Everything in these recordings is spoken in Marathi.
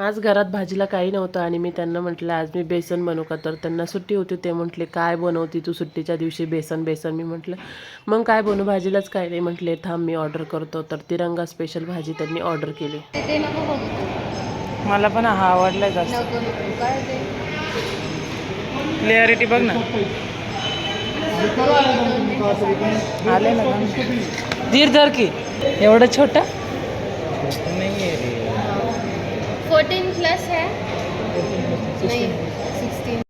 आज घरात भाजीला काही नव्हतं आणि मी त्यांना म्हटलं आज मी बेसन बनवू का? तर त्यांना सुट्टी होती ते म्हटले काय बनवती तू सुट्टीच्या दिवशी? बेसन बेसन. मी म्हटलं मग काय बनवू? भाजीलाच काय नाही. म्हटले थांब मी ऑर्डर करतो. तर तिरंगा स्पेशल भाजी त्यांनी ऑर्डर केली. मला पण हा आवडलाय जास्त. क्लिअरिटी बघ ना. आले ना. धीर धर की. एवढं छोटा? फोर्टीन प्लस है। नाही सिक्स्टीन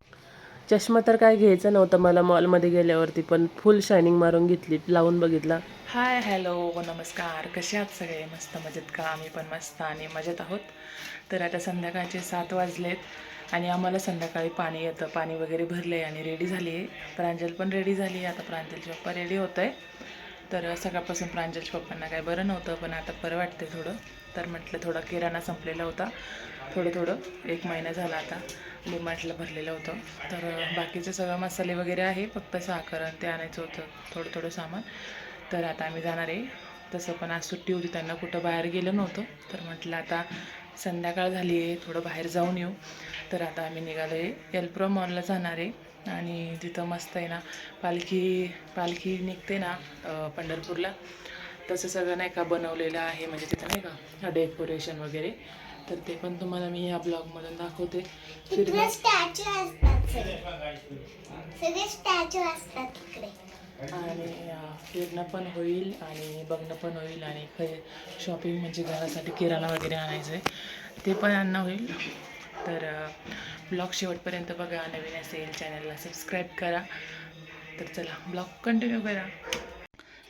चष्मा तर काय घ्यायचा नव्हता मला मॉलमध्ये गेल्यावरती पण फुल शायनिंग मारून घेतली लावून बघितला. हाय हॅलो नमस्कार. कसे आहात सगळे? मस्त मजेत का? आम्ही पण मस्त आणि मजेत आहोत. तर आता संध्याकाळचे सात वाजलेत आणि आम्हाला संध्याकाळी पाणी येतं. पाणी वगैरे भरलं आहे आणि रेडी झाली आहे प्रांजल पण रेडी झाली आहे आता प्रांजलचे पप्पा रेडी होत आहे तर सकाळपासून प्रांजलच्या पप्पांना काय बरं नव्हतं पण आता बरं वाटते थोडं. तर म्हटलं थोडा किराणा संपलेला होता. थोडं थोडं एक महिना झाला आता. डिमार्टला भरलेलं होतं. तर बाकीचे सगळं मसाले वगैरे आहे. फक्त साखर आणि ते आणायचं होतं. थोडं थोडं सामान. तर आता आम्ही जाणार आहे. तसं पण आज सुट्टी होती. त्यांना कुठं बाहेर गेलं नव्हतं. तर म्हटलं आता संध्याकाळ झाली आहे. थोडं बाहेर जाऊन येऊ. तर आता आम्ही निघालो आहे. एल्प्रो मॉलला जाणार आहे. आणि तिथं मस्त आहे ना पालखी पालखी निघते ना पंढरपूरला. तसं सगळं नाही का बनवलेलं आहे म्हणजे तिथं नाही का डेकोरेशन वगैरे. तर ते पण तुम्हाला मी या ब्लॉगमधून दाखवते. फिरण्या स्टॅच्यू असतात सगळे. सगळे स्टॅच्यू असतात तिकडे आणि फिरणं पण होईल आणि बघणं पण होईल आणि ख शॉपिंग म्हणजे घरासाठी किराणा वगैरे आणायचं आहे ते पण आणणं होईल. तर ब्लॉग शेवटपर्यंत बघा. नवीन असेल चॅनलला सबस्क्राईब करा. तर चला ब्लॉग कंटिन्यू करा.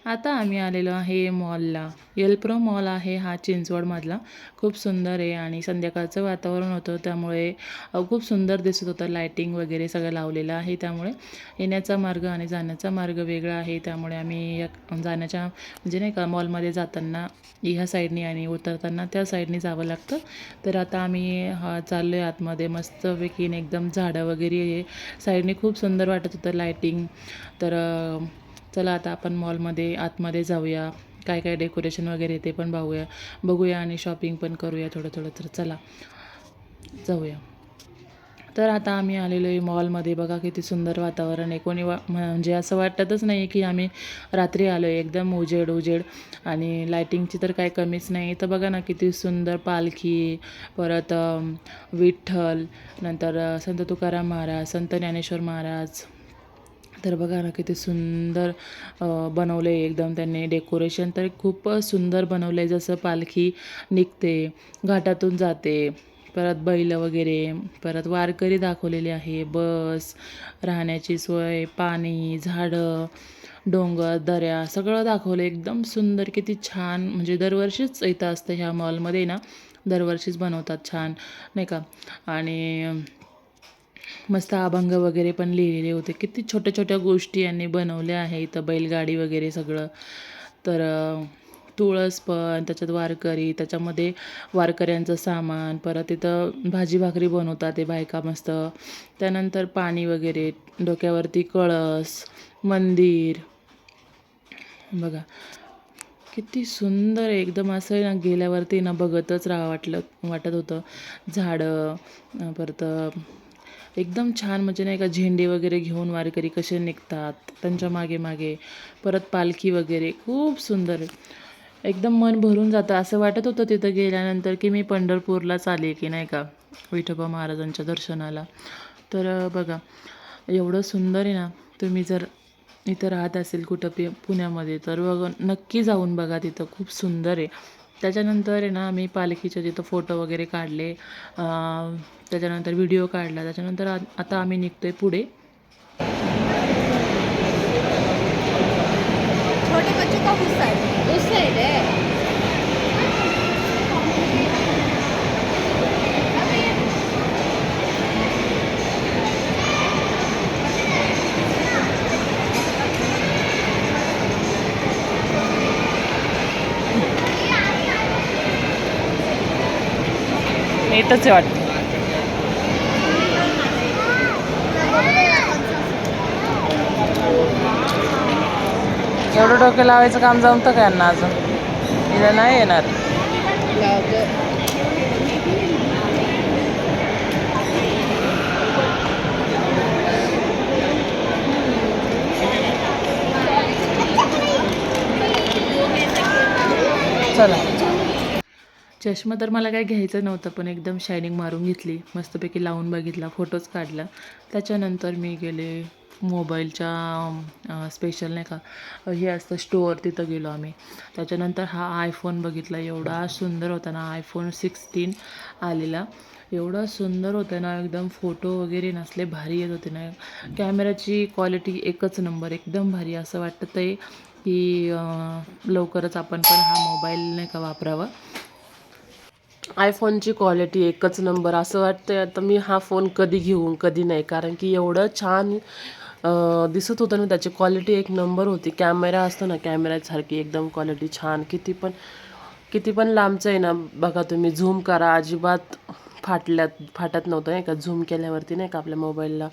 आता आम्ही आलेलो आहे मॉलला. येलप्रो मॉल आहे हा चिंचवडमधला. खूप सुंदर आहे आणि संध्याकाळचं वातावरण होतं त्यामुळे खूप सुंदर दिसत होतं. लायटिंग वगैरे सगळं लावलेलं आहे त्यामुळे. येण्याचा मार्ग आणि जाण्याचा मार्ग वेगळा आहे त्यामुळे आम्ही या जाण्याच्या म्हणजे नाही का मॉलमध्ये जाताना ह्या साईडनी आणि उतरताना त्या साईडनी जावं लागतं. तर आता आम्ही हा चाललो आहे आतमध्ये मस्तपैकी आणि एकदम झाडं वगैरे आहे साईडने खूप सुंदर वाटत होतं लायटिंग तर चला आता आपण मॉलमध्ये आतमध्ये जाऊया. काय काय डेकोरेशन वगैरे ते पण बघूया. बघूया आणि शॉपिंग पण करूया थोडं थोडं तर चला. जाऊया. तर आता आम्ही आलेलो आहे मॉलमध्ये. बघा किती सुंदर वातावरण आहे. कोणी वा म्हणजे असं वाटतच नाही की आम्ही रात्री आलो आहे एकदम उजेड उजेड. आणि लायटिंगची तर काय कमीच नाही. तर बघा ना किती सुंदर पालखी परत विठ्ठल नंतर संत तुकाराम महाराज संत ज्ञानेश्वर महाराज. तर बघा ना किती सुंदर बनवलं आहे एकदम त्यांनी डेकोरेशन तर खूपच सुंदर बनवलं आहे जसं पालखी निघते घाटातून जाते परत बैल वगैरे परत वारकरी दाखवलेले आहे बस राहण्याची सोय पाणी झाडं डोंगर दऱ्या सगळं दाखवलं एकदम सुंदर किती छान. म्हणजे दरवर्षीच इथं असतं ह्या मॉलमध्ये ना दरवर्षीच बनवतात छान नाही का? आणि मस्त अभंग वगैरे पण लिहिलेले होते. किती छोट्या छोट्या गोष्टी यांनी बनवल्या आहे इथं. बैलगाडी वगैरे सगळं. तर तुळस पण त्याच्यात वारकरी त्याच्यामध्ये वारकऱ्यांचं सामान परत इथं भाजी भाकरी बनवतात ते बायका मस्त. त्यानंतर पाणी वगैरे डोक्यावरती कळस मंदिर. बघा किती सुंदर एकदम असं आहे ना गेल्यावरती ना बघतच राहा वाटलं वाटत होतं. झाडं परत एकदम छान म्हणजे नाही का झेंडे वगैरे घेऊन वारकरी कसे निघतात त्यांच्या मागे मागे परत पालखी वगैरे खूप सुंदर. आहे एकदम मन भरून जातं. असं वाटत होतं तिथं गेल्यानंतर की मी पंढरपूरलाच आले की नाही का विठोबा महाराजांच्या दर्शनाला. तर बघा एवढं सुंदर आहे ना तुम्ही जर इथं राहत असेल कुठं पुण्यामध्ये तर बघ नक्की जाऊन बघा तिथं. खूप सुंदर आहे. त्याच्यानंतर आहे ना आम्ही पालखीचे तिथं फोटो वगैरे काढले. अं, त्याच्यानंतर व्हिडिओ काढला. त्याच्यानंतर आ- आता आम्ही निघतो आहे पुढे. छोटे बच्चों का उस साइड उस साइड है येतच आहे वाटतं. एवढं डोकं लावायचं काम जमतं का यांना अजून? इथं नाही येणार. चष्मा तर मला काय घ्यायचं नव्हतं पण एकदम शायनिंग मारून घेतली. मस्तपैकी लावून बघितला फोटोज काढला. त्याच्यानंतर मी गेले मोबाईलच्या स्पेशल नाही का हे असतं स्टोअर तिथं गेलो आम्ही. त्याच्यानंतर हा आयफोन बघितला एवढा सुंदर होता ना आयफोन सिक्स्टीन आलेला. एवढा सुंदर होता ना एकदम फोटो वगैरे नसले भारी येत होते ना. कॅमेराची क्वालिटी एकच नंबर एकदम भारी. असं वाटतं आहे की लवकरच आपण पण हा मोबाईल नाही का वापरावा. आयफोनची क्वालिटी एकच नंबर असं वाटतंय आता मी हा फोन कधी घेऊन कधी नाही. कारण की एवढं छान दिसत होतं ना त्याची क्वालिटी एक नंबर होती. कॅमेरा असतो ना कॅमेऱ्यासारखी एकदम क्वालिटी छान. किती पण किती पण लांबचं आहे ना बघा तुम्ही झूम करा. अजिबात फाटल्यात फाटत नव्हतं नाही का? झूम केल्यावरती नाही का आपल्या मोबाईलला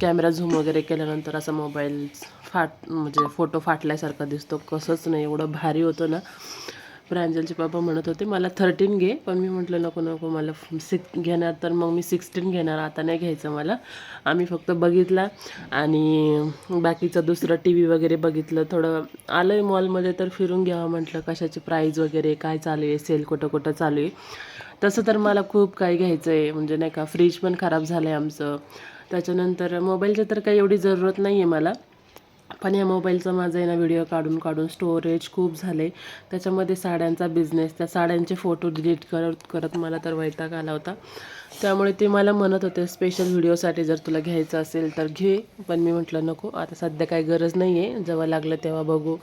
कॅमेरा झूम वगैरे केल्यानंतर असा मोबाईल फाट म्हणजे फोटो फाटल्यासारखा दिसतो. कसंच नाही एवढं भारी होतं ना. प्रांजलचे बाबा म्हणत होते मला थर्टीन घे. पण मी म्हटलं नको नको मला सिक्स घेणार. तर मग मी सिक्स्टीन घेणार आता नाही घ्यायचं मला. आम्ही फक्त बघितला आणि बाकीचं दुसरं टी व्ही वगैरे बघितलं. थोडं आलं आहे मॉलमध्ये तर फिरून घ्यावं म्हटलं कशाची प्राईज वगैरे काय चालू आहे सेल कुठं कुठं चालू आहे. तसं तर मला खूप काही घ्यायचं आहे म्हणजे नाही का फ्रीज पण खराब झालं आहे आमचं. त्याच्यानंतर मोबाईलची तर काही एवढी जरूरत नाही आहे मला. पण या मोबाईलचा माझा आहे ना व्हिडिओ काढून काढून स्टोरेज खूप झाले. त्याच्यामध्ये साड्यांचा बिझनेस त्या साड्यांचे फोटो डिलीट करत करत मला तर वैताग आला होता. त्यामुळे ते मला म्हणत होते स्पेशल व्हिडिओसाठी जर तुला घ्यायचं असेल तर घे. पण मी म्हटलं नको आता सध्या काही गरज नाही आहे जेव्हा लागलं तेव्हा बघू.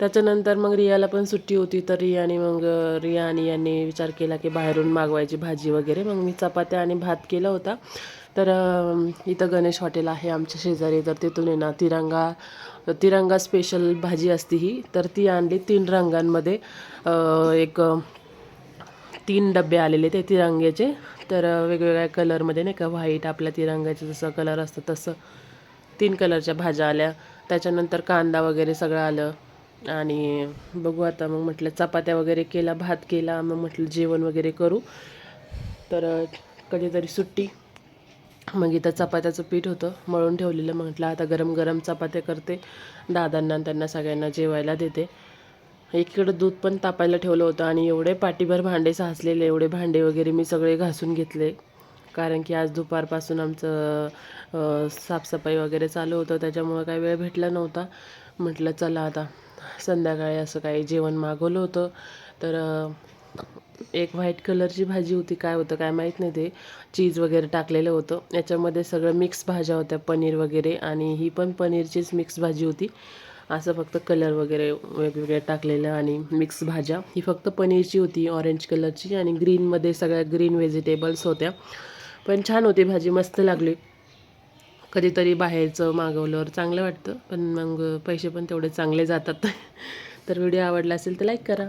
त्याच्यानंतर मग रियाला पण सुट्टी होती तर रियाने मग रिया आणि यांनी विचार केला की बाहेरून मागवायची भाजी वगैरे. मग मी चपात्या आणि भात केला होता. तर इथं गणेश हॉटेल आहे आमच्या शेजारी. तर तिथून आहे ना तिरंगा तिरंगा स्पेशल भाजी असते ही. तर ती आणली तीन रंगांमध्ये. एक तीन डबे आलेले ते तिरंग्याचे. तर वेगवेगळ्या कलरमध्ये नाही का व्हाईट आपल्या तिरंगाचे जसं कलर असतं तसं तीन कलरच्या भाज्या आल्या. त्याच्यानंतर कांदा वगैरे सगळं आलं. आणि बघू आता मग म्हटलं चपात्या वगैरे केला भात केला मग म्हटलं जेवण वगैरे करू. तर कधीतरी सुट्टी. मग इथं चपात्याचं पीठ होतं मळून ठेवलेलं. म्हटलं आता गरम गरम चपात्या करते. दादांना त्यांना सगळ्यांना जेवायला देते. एकीकडं दूध पण तापायला ठेवलं होतं आणि एवढे पाठीभर भांडे साचलेले एवढे भांडे वगैरे मी सगळे घासून घेतले. कारण की आज दुपारपासून आमचं साफसफाई वगैरे चालू होतं. त्याच्यामुळं काही वेळ भेटला नव्हता. म्हटलं चला आता संध्याकाळी असं काही जेवण मागवलं होतं. तर एक व्हाईट कलरची भाजी होती काय होतं काय माहीत नाही ते. चीज वगैरे टाकलेलं होतं. याच्यामध्ये सगळं मिक्स भाज्या होत्या पनीर वगैरे आणि ही पण पनीरचीच मिक्स भाजी होती. असं फक्त कलर वगैरे वेगवेगळे टाकलेलं आणि मिक्स भाज्या. ही फक्त पनीरची होती ऑरेंज कलरची आणि ग्रीनमध्ये सगळ्या ग्रीन व्हेजिटेबल्स होत्या. पण छान होती भाजी मस्त लागली. कधीतरी बाहेरचं मागवल्यावर चांगलं वाटतं पण मग पैसे पण तेवढे चांगले जातात. तर व्हिडिओ आवडला असेल तर लाईक करा.